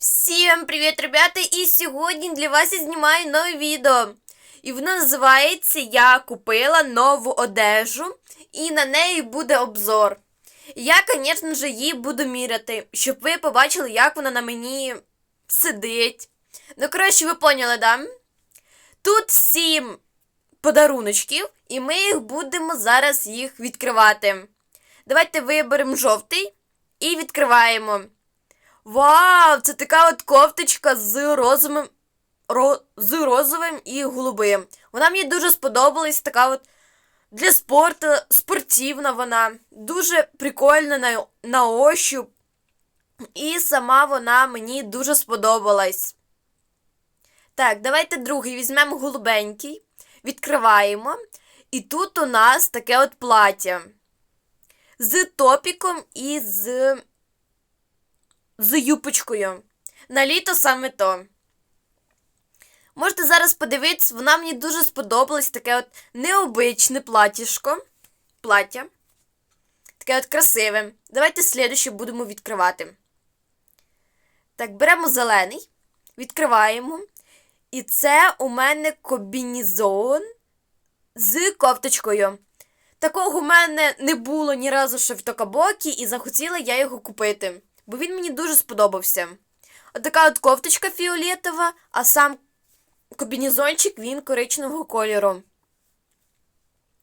Всім привіт, ребята! І сьогодні для вас я знімаю нове відео. І воно називається Я купила нову одежу, і на неї буде обзор. Я, звісно ж, її буду міряти, щоб ви побачили, як вона на мені сидить. Ну, коротше, ви поняли, да? Тут сім подаруночків, і ми їх будемо зараз їх відкривати. Давайте виберемо жовтий і відкриваємо. Вау, це така от кофточка з розовим, ро, з розовим і голубим. Вона мені дуже сподобалась, така от для спорту, спортивна вона. Дуже прикольна на, на ощуп. І сама вона мені дуже сподобалась. Так, давайте другий візьмемо голубенький, відкриваємо. І тут у нас таке от плаття. З топіком і з з юпочкою. На літо саме то. Можете зараз подивитись, вона мені дуже сподобалась таке от необичне платіжко. Плаття. Таке от красиве. Давайте слідуще будемо відкривати. Так, беремо зелений, відкриваємо. І це у мене комбінезон з кофточкою. Такого у мене не було ні разу ще в Токабокі, і захотіла я його купити бо він мені дуже сподобався. Отака от кофточка фіолетова, а сам комбінезончик він коричневого кольору.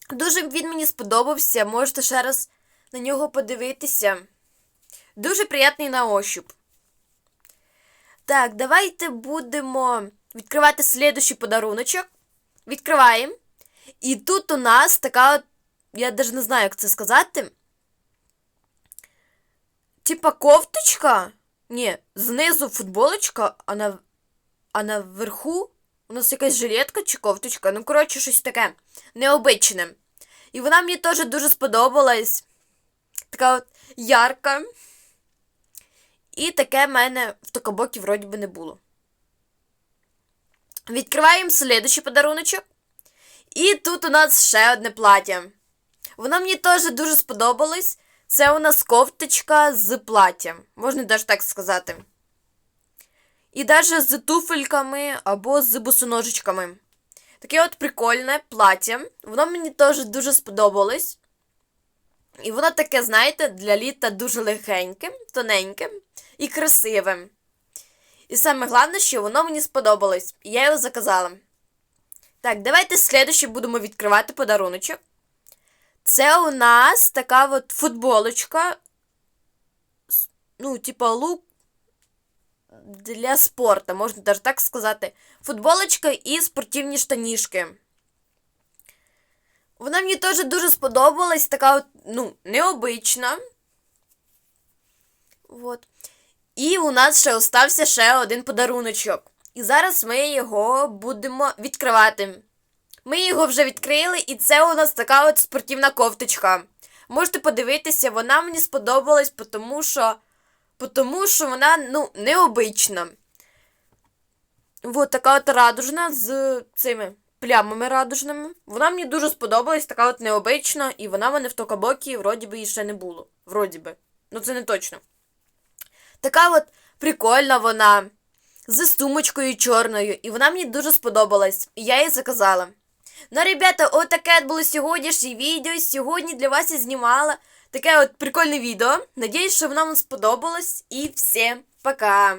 Дуже він мені сподобався, можете ще раз на нього подивитися. Дуже приємний на ощуп. Так, давайте будемо відкривати слідущий подаруночок. Відкриваємо. І тут у нас така я навіть не знаю, як це сказати. Типа кофточка? Ні, знизу футболочка, а на а наверху у нас якась жилетка чи кофточка. Ну, коротше, щось таке необичне. І вона мені теж дуже сподобалась. Така от ярка. І таке в мене в токабокі вроді би не було. Відкриваємо слідущий подаруночок. І тут у нас ще одне плаття. Воно мені теж дуже сподобалось. Це у нас кофточка з платтям, можна навіть так сказати. І навіть з туфельками або з босоножечками. Таке от прикольне плаття. Воно мені теж дуже сподобалось. І воно таке, знаєте, для літа дуже легеньке, тоненьке і красиве. І саме головне, що воно мені сподобалось. І я його заказала. Так, давайте слідуючи будемо відкривати подаруночок. Це у нас така от футболочка. Ну, типа лук для спорту, можна навіть так сказати. Футболочка і спортивні штанішки. Вона мені теж дуже сподобалась, така от, ну, необична. От. І у нас ще остався ще один подаруночок. І зараз ми його будемо відкривати. Ми його вже відкрили, і це у нас така от спортивна кофточка. Можете подивитися, вона мені сподобалась, тому що тому що вона ну, необична. От така от радужна з цими плямами радужними. Вона мені дуже сподобалась, така от необична, і вона в мене в токабокі, вроді би, ще не було. Вроді би. Ну, це не точно. Така от прикольна вона. З сумочкою чорною. І вона мені дуже сподобалась. І я її заказала. Ну, ребята, отаке було сьогоднішнє відео. Сьогодні для вас я знімала таке от прикольне відео. Надіюсь, що воно вам сподобалось. І всім пока!